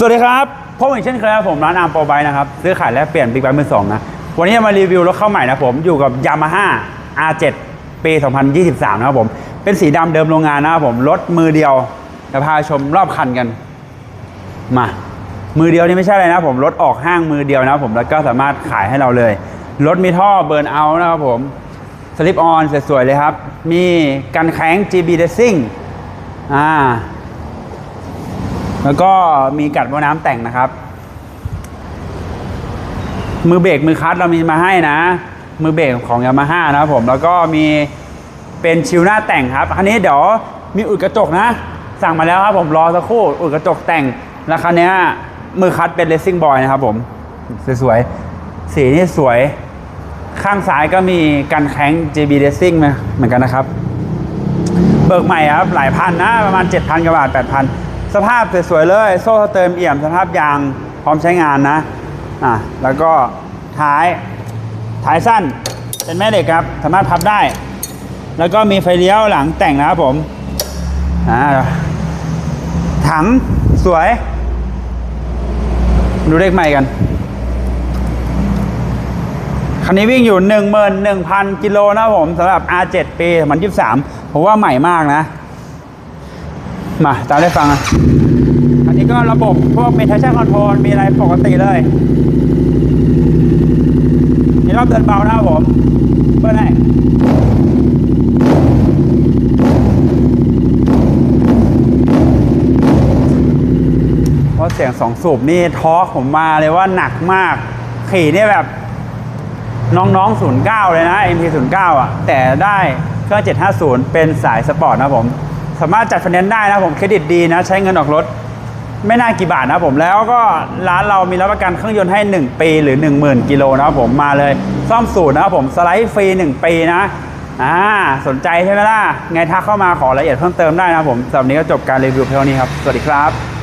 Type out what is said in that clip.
สวัสดีครับพบอีกเช่นเคยครับผมร้านอาร์มโปรไบนะครับซื้อขายและเปลี่ยนบิ๊กไบค์มือสองนะวันนี้จะมารีวิวรถเข้าใหม่นะผมอยู่กับ Yamaha R7 ปี 2023 นะครับผมเป็นสีดำเดิมโรงงานนะครับผมรถมือเดียวจะพาชมรอบคันกันมา มือเดียวนี่ไม่ใช่อะไรนะผมรถออกห้างมือเดียวนะครับผมแล้วก็สามารถขายให้เราเลยรถมีท่อเบิร์นเอาท์นะครับผมสลิปออนสวยๆเลยครับ มีกันแข้ง GB Racing อ่า แล้วก็มีกัดบนน้ำแต่งนะครับ มือเบรกมือคัตเรามีมาให้นะ มือเบรกของยามาฮ่านะครับผมแล้วก็มีเป็นชิวหน้าแต่งครับคันนี้เดี๋ยวมีอุดกระจกนะ สั่งมาแล้วครับผมรอสักครู่อุดกระจกแต่งแล้วคันนี้มือคัตเป็นเลสซิ่งบอยนะครับผมสวยๆสีนี่สวยข้างซ้ายก็มีกันแข้ง JB Racing เหมือนกันนะครับ เบิกใหม่ครับ หลายพันนะ ประมาณ 7,000กว่าบาท 8,000 สภาพสวยๆเลย โซ่เติมเอี่ยมสภาพยางพร้อมใช้งานนะอะแล้วก็ท้ายท้ายสั้นเป็นแม่เหล็กครับ สามารถพับได้ แล้วก็มีไฟเลี้ยวหลังแต่งนะครับผมอ่าถังสวย ดูเลขใหม่กันคันนี้วิ่งอยู่ 11,000 กิโลนะครับผมสำหรับ R7 ปี 2023 ผมว่าใหม่มากนะ มาตามได้ฟังอะอันนี้ก็ระบบพวก meditation control มีอะไรปกติเลยมีรอบเดินเบานะครับผมเปิดให้เพราะเสียงสองสูบนี่ทอกผมมาเลยว่าหนักมาก ขี่นี่แบบ น้องๆ09เลยนะ MP 09 อะ แต่ได้เครื่อง750 เป็นสายสปอร์ตนะผม สามารถจัดไฟแนนซ์ได้นะผมเครดิตดีนะ ใช้เงินออกรถไม่น่ากี่บาทนะผมแล้วก็ร้านเรามีรับประกันเครื่องยนต์ให้ 1 ปีหรือ 10,000 กิโลนะครับผมมาเลยซ่อมสูตรนะครับผมสไลด์ฟรี 1 ปีนะอ่าสนใจใช่ไหมล่ะ ไงทักเข้ามาขอรายละเอียดเพิ่มเติมได้นะผมสำหรับนี้ก็จบการรีวิวเพียงนี้ครับ สวัสดีครับ